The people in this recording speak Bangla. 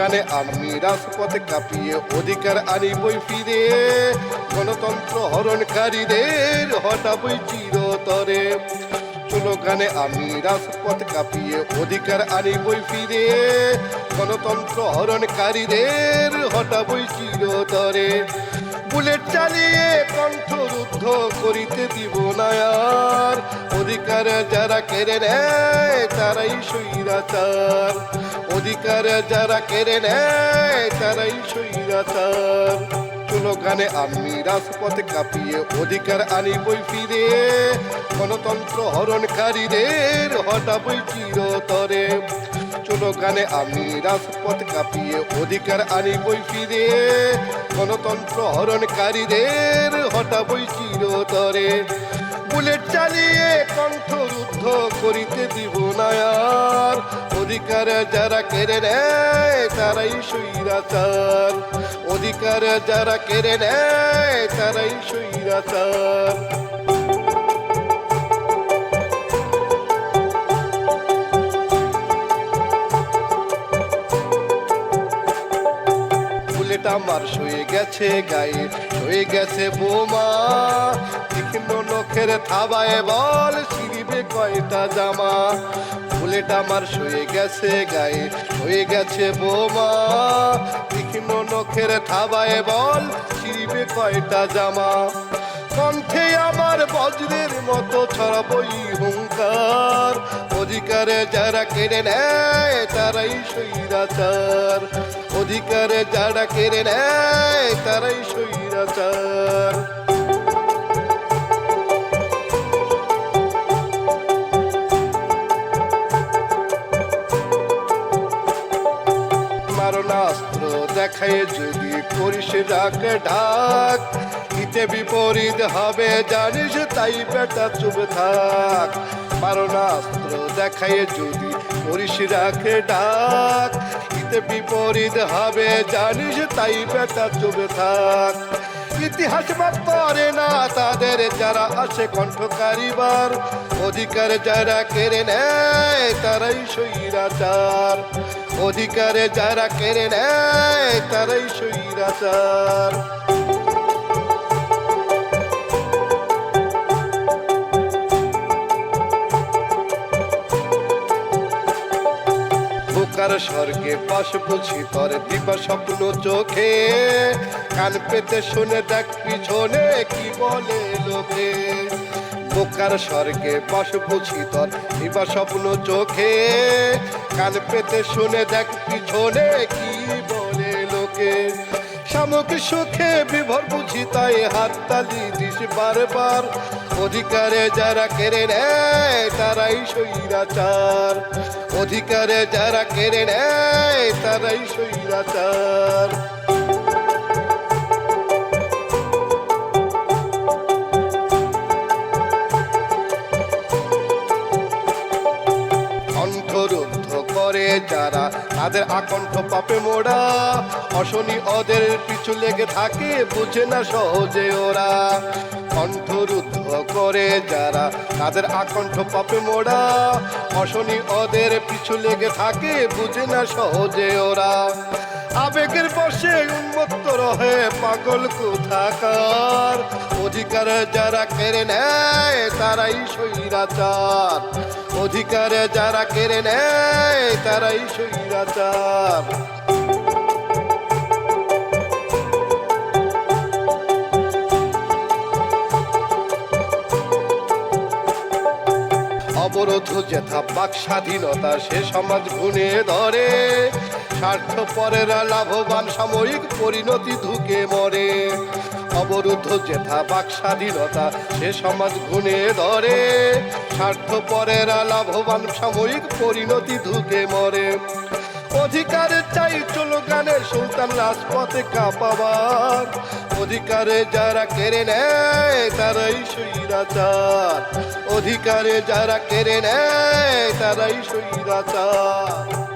স্লোগানে আমি রাজপথে কাঁপিয়ে অধিকার আনিবই ফিরে। গণতন্ত্র হরণকারীদের হটাবই চিরতরে। স্লোগানে আমি রাজপথ কাঁপিয়ে অধিকার আনিবই ফিরে। গণতন্ত্র হরণকারীদের হটাবই চিরতরে। বুলেট চালিয়ে কণ্ঠরুদ্ধ করিতে দিব না আর অধিকার যারা কেড়ে নেয় তারাই সৈরাচার অধিকার যারা কেড়ে নেয়, তারাই সৈরাচার স্লোগানে আমি রাজপথে কাঁপিয়ে অধিকার আনিবই ফিরে। গণতন্ত্র হরণকারীদের হটাবই চিরতরে। স্লোগানে আমি রাজপথ কাঁপিয়ে অধিকার আনিবই ফিরে। গণতন্ত্র হরণকারীদের হটাবই চিরতরে। বুলেট চালিয়ে কণ্ঠরুদ্ধ করিতে দিব না আর অধিকার যারা কেড়ে নেয়, তারাই সৈরাচার অধিকার যারা কেড়ে নেয়, তারাই সৈরাচার বুলেট আমার শুয়ে গেছে গায়ে শুয়ে গেছে বোমা। তীক্ষ্ণ নখের থাবায় বল, ছিড়িবে কয়টা জামা। বুলেট আমার শুয়ে গেছে গায়ে হয়ে গেছে বোমা। তীক্ষ্ণ নখের থাবায় বল, ছিড়িবে কয়টা জামা। কণ্ঠে আমার বজ্রের মতো ছড়াবই হুঙ্কার। অধিকারে যারা কেড়ে নেয়, তারাই সৈরাচার অধিকারে যারা কেড়ে নেয়, তারাই সৈরাচার মারণাস্ত্র দেখায় যদি করিস ডাক ঢাক ইতে বিপরীত হবে জানিস তাই বেটা চুপ থাক। মারণাস্ত্র দেখায় যদি করিস ডাক ডাক হিতে বিপরীত হবে, জানিস তাই বেটা চুপে থাক। ইতিহাস বাদ করে না তাদের, যারা আছে কণ্ঠ কারিবার অধিকার যারা কেড়ে নেয়, তারাই সৈরাচার অধিকারে যারা কেড়ে নেয়, তারাই সৈরাচার বোকার স্বর্গে পাশ বুঝি তোর দিবা স্বপ্ন চোখে। কান পেতে শুনে দেখ পিছনে কি বলে লোকে বোকার স্বর্গে বাস বুঝি তোর দিবা স্বপ্ন চোখে। কান পেতে শুনে দেখ পিছনে কি বলে লোকে। শামুক সুখে বিভর বুঝি তাই হাততালি দিস বারবার। অধিকারে যারা কেড়ে নেয় তারাই সৈরাচার অধিকারে যারা কেড়ে নেয় তারাই সৈরাচার করে যারা তাদের আকণ্ঠ পাপে মোড়া। অশনি ওদের পিছু লেগে থাকে, বুঝে না সহজে ওরা। কণ্ঠরুদ্ধ করে যারা তাদের আকণ্ঠ পাপে মোড়া। অশনি ওদের পিছু লেগে থাকে, বুঝে না সহজে ওরা। আবেগের বসে উন্মত্ত রহে পাগল কোথাকার। অধিকার যারা কেড়ে নেয়, তারাই সৈরাচার অধিকার যারা কেড়ে নেয় তারাই সৈরাচার অবরোধ যেথা বাক স্বাধীনতা সে সমাজ গুনে ধরে। স্বার্থ পরেরা লাভবান সাময়িক পরিণতি ধুকে মরে। অবরুদ্ধ যেথা বাক স্বাধীনতা, সে সমাজ গুনে ধরে। স্বার্থ পরেরা লাভবান সাময়িক পরিণতি ধুকে মরে। অধিকারে চাই চলো গানে সুলতান রাজপথে কাঁপাবার। অধিকারে যারা কেড়ে নেয়, তারাই সৈরাচার অধিকারে যারা কেড়ে নেয়, তারাই সৈরাচার